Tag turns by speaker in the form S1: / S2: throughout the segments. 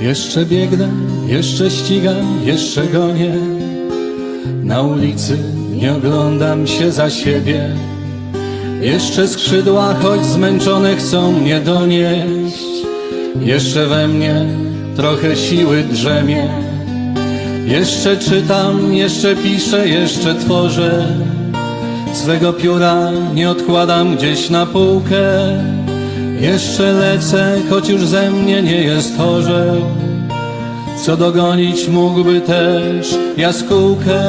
S1: Jeszcze biegnę, jeszcze ścigam, jeszcze gonię. Na ulicy nie oglądam się za siebie. Jeszcze skrzydła, choć zmęczone chcą mnie donieść. Jeszcze we mnie trochę siły drzemie. Jeszcze czytam, jeszcze piszę, jeszcze tworzę. Swego pióra nie odkładam gdzieś na półkę. Jeszcze lecę, choć już ze mnie nie jest orzeł. Co dogonić mógłby też jaskółkę.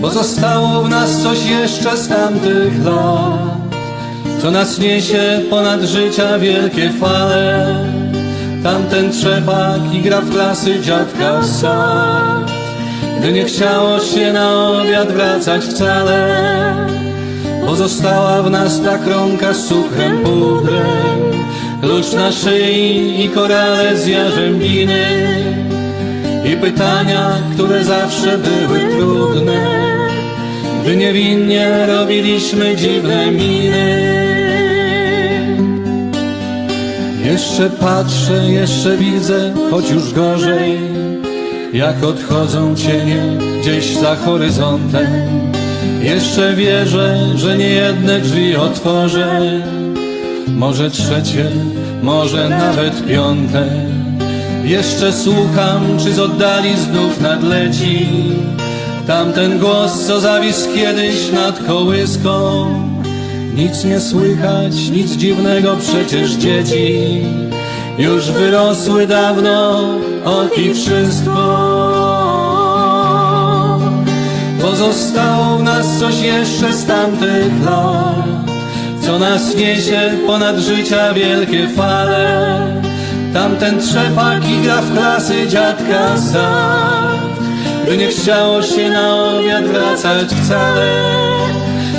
S1: Bo zostało w nas coś jeszcze z tamtych lat, co nas niesie ponad życia wielkie fale. Tamten trzepak i gra w klasy dziadka sad, gdy nie chciało się na obiad wracać wcale. Bo została w nas ta kromka z cukrem, pudrem, klucz na szyi i korale z jarzębiny. I pytania, które zawsze były trudne, gdy niewinnie robiliśmy dziwne miny. Jeszcze patrzę, jeszcze widzę, choć już gorzej, jak odchodzą cienie gdzieś za horyzontem. Jeszcze wierzę, że nie jedne drzwi otworzę, może trzecie, może nawet piąte. Jeszcze słucham, czy z oddali znów nadleci tamten głos, co zawisł kiedyś nad kołyską. Nic nie słychać, nic dziwnego, przecież dzieci już wyrosły dawno, ot i wszystko. Pozostało w nas coś jeszcze z tamtych lat, co nas niesie ponad życia wielkie fale. Tamten trzepak i gra w klasy dziadka sad, by nie chciało się na obiad wracać wcale,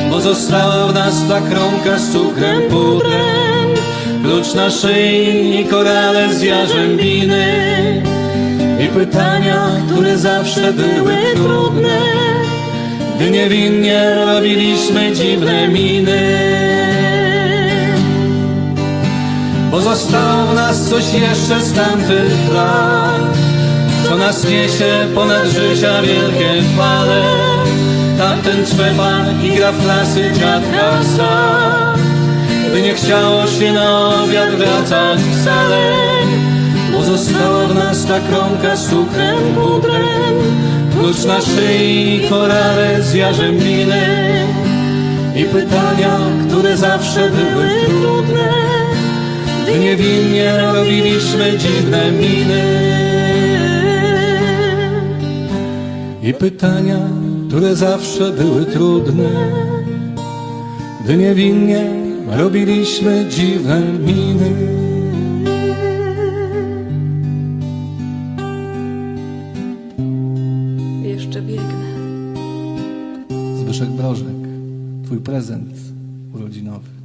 S1: bo została w nas ta kromka z cukrem, pudrem, klucz na szyi i korale z jarzębiny. I pytania, które zawsze były trudne, gdy niewinnie robiliśmy dziwne miny. Bo zostało w nas coś jeszcze z tamtych lat, co nas niesie ponad życia wielkie fale. Tamten trzepak i gra w klasy dziadka sad, by nie chciało się na obiad wracać wcale. Bo została w nas ta kromka z cukrem, pudrem, klucz na szyi korale z jarzębiny. I pytania, które zawsze były trudne, gdy niewinnie robiliśmy dziwne miny. I pytania, które zawsze były trudne, gdy niewinnie robiliśmy dziwne miny. Zbyszek Brożek, twój prezent urodzinowy.